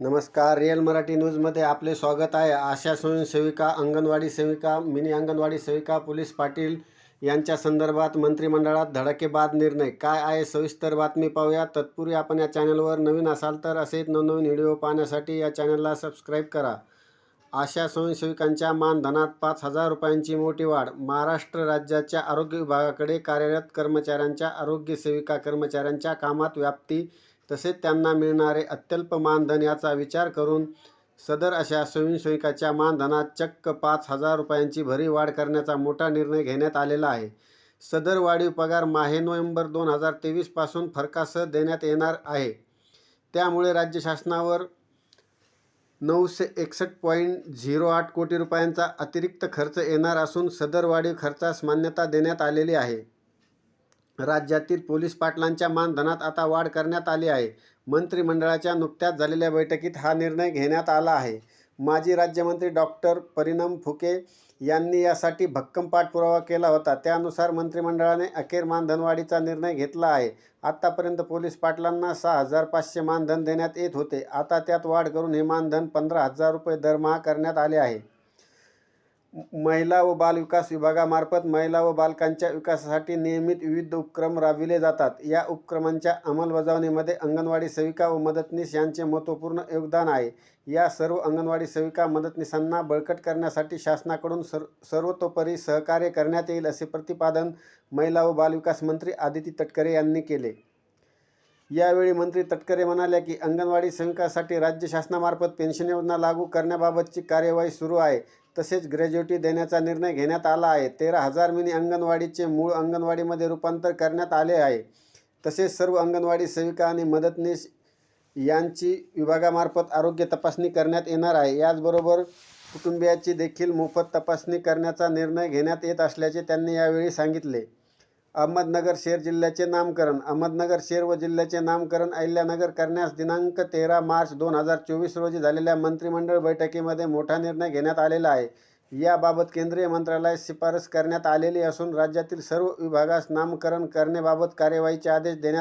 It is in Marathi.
नमस्कार रिअल मराठी न्यूजमध्ये आपले स्वागत आहे. आशा स्वयंसेविका अंगणवाडी सेविका मिनी अंगणवाडी सेविका पोलीस पाटील यांच्या संदर्भात मंत्रिमंडळात धडकेबाद निर्णय. काय आहे? सविस्तर बातमी पाहूया. तत्पूर्वी आपण या चॅनलवर नवीन असाल तर असेच नवनवीन व्हिडिओ पाहण्यासाठी या चॅनलला सबस्क्राईब करा. आशा स्वयंसेविकांच्या मानधनात पाच हजार रुपयांची मोठी वाढ. महाराष्ट्र राज्याच्या आरोग्य विभागाकडे कार्यरत कर्मचाऱ्यांच्या आरोग्य सेविका कर्मचाऱ्यांच्या कामात व्याप्ती तसेच त्यांना मिळणारे अत्यल्प मानधन याचा विचार करून सदर अशा स्वयंसेविकाच्या मानधनात चक्क पाच हजार रुपयांची भरीव वाढ करण्याचा मोठा निर्णय घेण्यात आलेला आहे. सदर वाढीव पगार माहे नोव्हेंबर दोन हजार तेवीसपासून फरकासह देण्यात येणार आहे. त्यामुळे राज्य शासनावर नऊशे एकसष्ट पॉईंट झिरो आठ कोटी रुपयांचा अतिरिक्त खर्च येणार असून सदर वाढीव खर्चास मान्यता देण्यात आलेली आहे. राज्यातील पोलीस पाटलांच्या मानधनात आता वाढ करण्यात आली आहे. मंत्रिमंडळाच्या नुकत्याच झालेल्या बैठकीत हा निर्णय घेण्यात आला आहे. माजी राज्यमंत्री डॉक्टर परिणम फुके यांनी यासाठी भक्कम पाठपुरावा केला होता. त्यानुसार मंत्रिमंडळाने अखेर मानधनवाढीचा निर्णय घेतला आहे. आत्तापर्यंत पोलीस पाटलांना सहा हजार पाचशे मानधन देण्यात येत होते. आता त्यात वाढ करून हे मानधन पंधरा हजार रुपये दरमहा करण्यात आले आहे. महिला व बालविकास विभागामार्फत महिला व बालकांच्या विकासासाठी नियमित विविध उपक्रम राबविले जातात. या उपक्रमांच्या अंमलबजावणीमध्ये अंगणवाडी सेविका व मदतनीस यांचे महत्त्वपूर्ण योगदान आहे. या सर्व अंगणवाडी सेविका मदतनीसांना बळकट करण्यासाठी शासनाकडून सर सर्वतोपरी सहकार्य करण्यात येईल असे प्रतिपादन महिला व बालविकास मंत्री आदिती तटकरे यांनी केले. यावेळी मंत्री तटकरे म्हणाल्या की अंगणवाडी सेविकासाठी राज्य शासनामार्फत पेन्शन योजना लागू करण्याबाबतची कार्यवाही सुरू आहे. तसेच ग्रॅज्युटी देण्याचा निर्णय घेण्यात आला आहे. तेरा हजार मिनी अंगणवाडीचे मूळ अंगणवाडीमध्ये रूपांतर करण्यात आले आहे. तसेच सर्व अंगणवाडी सेविका आणि मदतनीस यांची विभागामार्फत आरोग्य तपासणी करण्यात येणार आहे. याचबरोबर कुटुंबियाची देखील मोफत तपासणी करण्याचा निर्णय घेण्यात येत असल्याचे त्यांनी यावेळी सांगितले. अहमदनगर शहर जिल्ह्याचे नामकरण अहमदनगर शहर व जिल्ह्याचे नामकरण अहिल्यानगर करण्यास दिनांक तेरा मार्च दोन हजार चोवीस रोजी झालेल्या मंत्रिमंडळ बैठकीमध्ये मोठा निर्णय घेण्यात आलेला आहे. याबाबत केंद्रीय मंत्रालयात शिफारस करण्यात आलेली असून राज्यातील सर्व विभागास नामकरण करण्याबाबत कार्यवाहीचे आदेश देण्यात